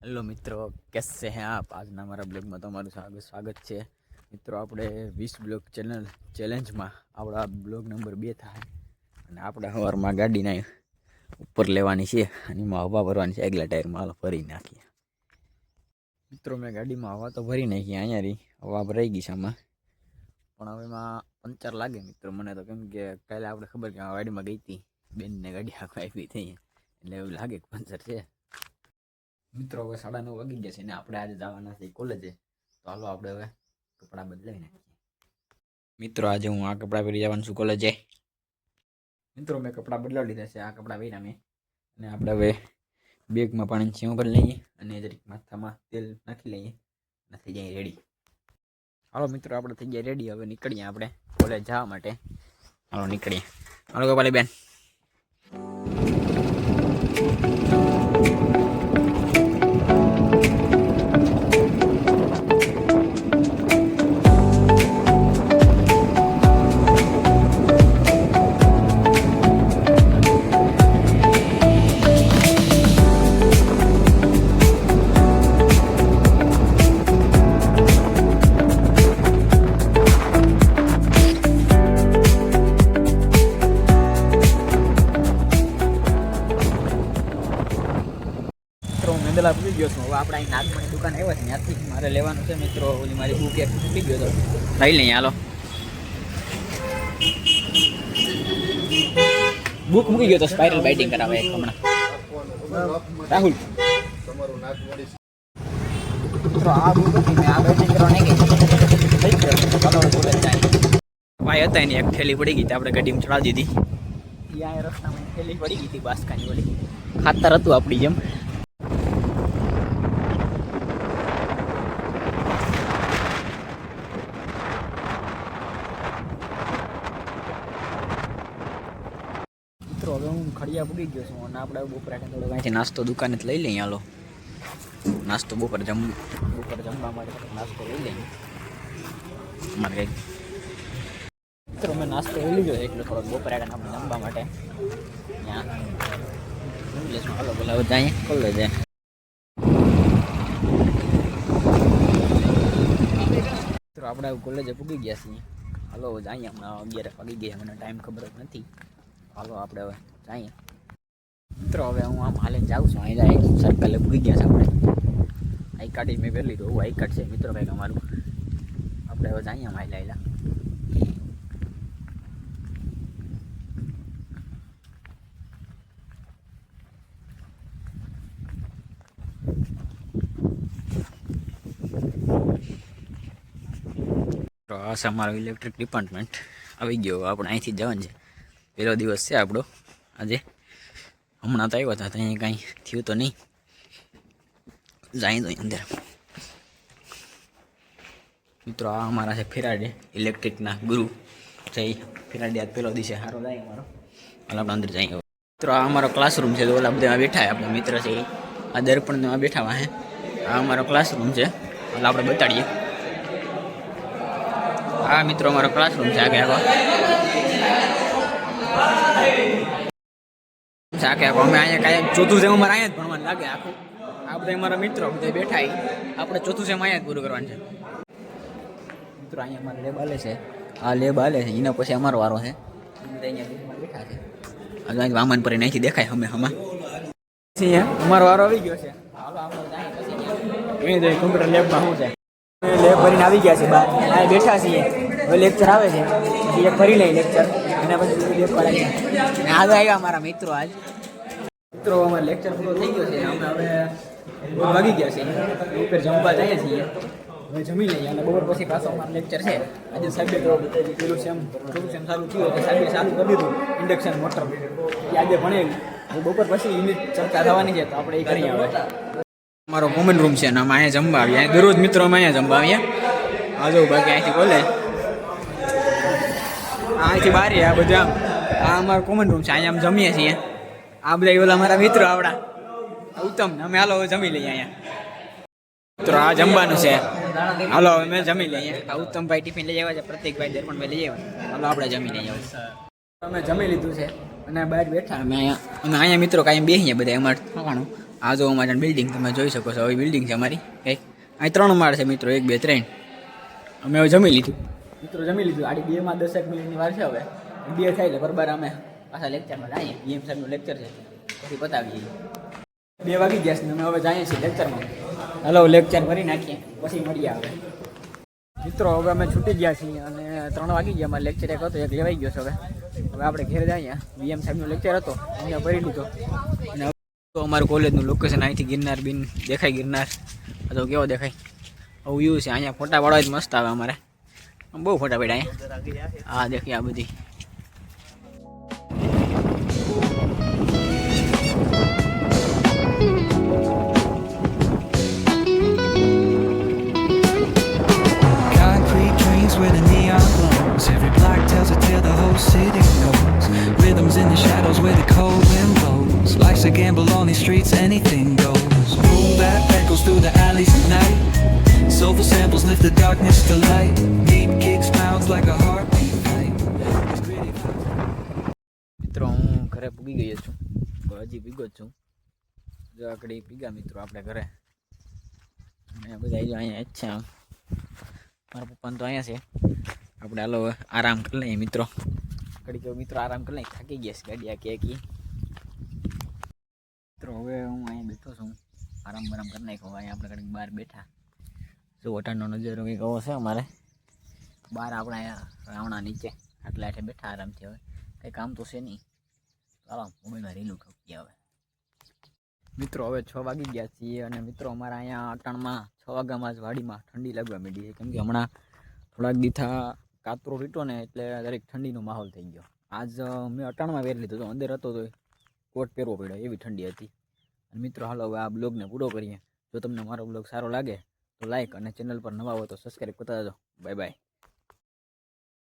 Hello મિત્રો, કેસે હે આપ? આજના મારા બ્લોગમાં તમારું સ્વાગત સ્વાગત છે. મિત્રો, આપણે વીસ બ્લોગ ચેનલ, ચેલેન્જમાં આપણા બ્લોગ નંબર બે થાય. અને આપણે સવારમાં ગાડીના ઉપર લેવાની છે, અને એમાં હવા ભરવાની છે, આગલા ટાયરમાં હાલો ભરી નાખીએ. મિત્રો, મેં ગાડીમાં હવા તો ભરી નાખી, અહીંયા રહી, હવા ભરાઈ ગઈ છે આમાં. પણ હવે એમાં પંચર લાગે મિત્રો, મને તો કેમ કે કાલે આપણે ખબર કે આ ગાડીમાં ગઈ હતી, બેનને ગાડી આખવા આવી થઈ એટલે એવું લાગે કે પંચર છે. મિત્રો, હવે સાડા નવ વાગી ગયા છે ને આપણે આજે જવાના છે કોલેજે તો હાલો આપણે હવે કપડાં બદલાવી નાખીએ. મિત્રો, આજે હું આ કપડાં પહેરી જવાનું છું કોલેજે મિત્રો, મેં કપડાં બદલાવી લીધા છે. આ કપડાં પહેર્યા મેં. અને આપણે હવે બેગમાં પાણી છીવ ભરી લઈએ અને જરીક માથામાં તેલ નાખી લઈએ અને થઈ જાય રેડી હાલો મિત્રો, આપણે થઈ ગયા રેડી હવે નીકળીએ આપણે કોલેજ જવા માટે. હાલો, નીકળીએ. હાલો ગોપાલી બેન. હું ભૂલી ગયો છું. હવે આપણે અહીં નાગમણી દુકાન આવ્યા છે ત્યાંથી મારે લેવાનું છે મિત્રો. ઓલી મારી બુક એક છૂટી ગયો તો. લઈ લઈએ, હાલો. બુક મૂકી ગયો તો સ્પાઇરલ બાઇટિંગ કરાવે એક હમણાં. રાહુલ. મિત્રો નહીં ભાઈ હતા એની એક થેલી પડી ગઈ આપણે ગાડીમાં ચડાવી દીધી. રસ્તામાં થેલી પડી ગઈ હતી, બાસકાની ઓલી. ખાતર હતું આપણી જેમ મિત્રો હું પૂગી ગયો છું અને આપણે બપોરે થોડો અહીંથી નાસ્તો દુકાને લઈ લઈએ, હાલો. નાસ્તો બપોર જમ, બપોર જમવા માટે નાસ્તો લઈ લઈએ. અમારે કંઈક મિત્રો, મેં નાસ્તો લઈ લીધો એટલે થોડોક બપોરે આગળ આપણે જમવા માટે. ત્યાં લઈશું હાલો બોલાવો જાય ખોલ લેજે મિત્રો, આપણે કોલેજે પૂગી ગયા છીએ. હાલો જઈએ હમણાં, અગિયાર વાગી ગયા, મને ટાઈમ ખબર જ નથી. હાલો, આપણે હવે જઈએ. મિત્રો, હવે હું આમ હાલે જાઉં છું. અહીં એક સર્કલ પૂગી ગયા છે આપણે. આઈ કાર્ડ મેં પહેરી લીધું. આઈ કાર્ડ છે મિત્રો ભાઈ અમારું આપણે હવે જઈએ આમ હાઈલા આ છે અમારો ઇલેક્ટ્રિક ડિપાર્ટમેન્ટ આવી ગયો. આપણે અહીંથી જવાનું છે. પહેલો દિવસ છે આપણો. આજે. હમણાં તો આવ્યા હતા, ત્યાં કાંઈ થયું તો નહીં. જાય તો અંદર. મિત્રો, આ અમારા છે ફેરાડે ઇલેક્ટ્રિકના ગુરુ. જય ફેરાડે, આજ પહેલો દિવસે સારો જાય અમારો હાલ, આપણે અંદર જઈએ. મિત્રો, આ અમારો ક્લાસરૂમ છે, તો ઓલા બધા બેઠા આપણા મિત્ર છે એ. આ દર્પણમાં બેઠા હે આ અમારો ક્લાસરૂમ છે. હાલ, આપણે બતાડીએ. આ મિત્રો, અમારો ક્લાસરૂમ છે આગે આગળ આગે અમે અહીંયા કાંઈ ચોથું સેમ અમારે અહીંયા જ ભણવાનું લાગે આખું. આ બધા અમારા મિત્રો બધા બેઠા. આપણે ચોથું સેમ અહીંયા જ પૂરું કરવાનું છે. મિત્રો અહીંયા અમારે લેબ આલે છે. આ લેબ આલે છે. એના પછી અમારો વારો છે. અહીંયા બેઠા છે. આ જો વામન પર અહીંથી દેખાય અમે હમણાં. અમારો વારો આવી ગયો છે. કમ્પ્યુટર લેબમાં શું છે? લેબ ભરીને આવી ગયા છે બહાર. આ બેઠા છીએ. હવે લેક્ચર આવે છે. પછી ફરી લઈ લેક્ચર એના પછી બીજું કરાવી અને આજે આવ્યા અમારા મિત્રો આજ. મિત્રો, અમારો લેક્ચર પૂરો થઈ ગયો છે. અમે હવે વાગી ગયા છે ઉપર જમવા જઈએ છીએ. હવે જમી લઈએ અને બપોર પછી પાછો અમારો લેક્ચર છે. આજે સાહેબે તો પેલું સેમ પેલું સેમ સારું થયું. એટલે સાહેબે ચાલુ કરી દીધું ઇન્ડક્શન મોટર એ આજે ભણેલી. બપોર પછી યુનિટ ચર્ચા થવાની છે, તો આપણે એ કરી આવે અમારો કોમન રૂમ છે અને અમે અહીંયા જમવા અહીં દરરોજ મિત્રો અમે અહીંયા જમવા આવીએ. આજુ બાકી અહીંથી બોલે. અહીંથી બારી આ બધા આ અમારો કોમન રૂમ છે, અહીંયા અમે જમીએ છીએ. આ બધા ઓલા અમારા મિત્રો આવડા. ઉત્તમ, અમે હાલો જમી લઈએ અહીંયા. મિત્રો, આ જમવાનું છે. હાલો હવે મેં જમી લઈએ આ ઉત્તમભાઈ ટિફિન લઈ આવ્યા છે, પ્રતિકભાઈ દર્પણભાઈ લઈ આવ્યા હાલો, આપણે જમી લઈએ અમે જમી લીધું છે અને બહાર બેઠા અમે અહીંયા. અને અહીંયા મિત્રો કાંઈ બેસીએ બધા, અમારે થવાનું આ જો અમારી બિલ્ડિંગ તમે જોઈ શકો છો, હવે બિલ્ડિંગ છે અમારી. કંઈક અહીં ત્રણ માળ છે મિત્રો, એક, બે, ત્રણ. અમે હવે જમી લીધું. મિત્રો જમી લીધું. આડી બેમાં દસેક મિનિટની વાર છે હવે. બે થાય એટલે બરાબર અમે પાછા લેક્ચરમાં જઈએ. બીએમ સાહેબનું લેક્ચર છે. પછી પતાવીએ બે વાગી ગયા છે અમે હવે જઈએ છીએ લેક્ચરમાં હલો લેક્ચર ભરી નાખીએ. પછી મળીએ હવે. મિત્રો, હવે અમે છૂટી ગયા છીએ અને ત્રણ વાગી ગયા. અમારે લેક્ચર એક હતો, એક લેવાઈ ગયો છે હવે. હવે આપણે ઘેર જઈએ. બીએમ સાહેબનો લેક્ચર હતો અહીંયા ભરી લીધો. અને તો અમારું કોલેજનું લોકેશન અહીંથી ગિરનાર બિન દેખાય ગિરનાર. તો કેવો દેખાય? આવું વ્યૂ છે. અહીંયા ફોટા પાડવા જ મસ્ત આવે અમારે. બહુ ફોટા પડ્યા અહીંયા હા દેખી આ બધી Concrete dreams where the neon glows. Every block tells a tale the whole city knows. Rhythms in the shadows where the cold wind blows. Life's a gamble on these streets, anything goes. Boom bap echoes through the alleys at night. Soulful samples lift the darkness to light. પૂગી ગયો છું. હજી પીગો જ છું. જો આકડી પીગા મિત્રો આપણે ઘરે. અને બધા જો અહીંયા જ છે મારા પપ્પાને તો અહીંયા છે. આપણે હાલો આરામ કરી લઈએ મિત્રો. ઘડી કેવો મિત્રો આરામ કરી લઈએ. થાકી ગયા છે ગાડી આ કે મિત્રો હવે હું અહીંયા બેઠો છું. આરામ બરામ કરી નાખ્યો. અહીંયા આપણે ઘડીક બહાર બેઠા. જો વટાણનો નજારો કંઈક આવો છે અમારે. બહાર આપણે અહીંયા રાવણા નીચે. આટલા હેઠે બેઠા આરામથી હવે. કંઈ કામ તો છે નહીં. ચાલો મોબાઈલમાં રીલું ખપી હવે. મિત્રો, હવે છ વાગી ગયા છીએ અને મિત્રો, અમારા અહીંયા અટાણમાં છ વાગ્યામાં જ વાડીમાં ઠંડી લાગવા માંડી છે. કેમ હમણાં થોડાક દીથા કાતરો રીટો ને એટલે દરેક ઠંડીનો માહોલ થઈ ગયો. આજ મેં અટાણમાં વેર લીધો તો અંદર હતો તો કોટ પહેરવો પડ્યો, એવી ઠંડી હતી. અને મિત્રો, હાલો હવે આ બ્લોગને પૂરો કરીએ. જો તમને મારો બ્લોગ સારો લાગે, તો લાઈક અને ચેનલ પર નવા હોય તો સબસ્ક્રાઈબ કરતા જજો. Bye bye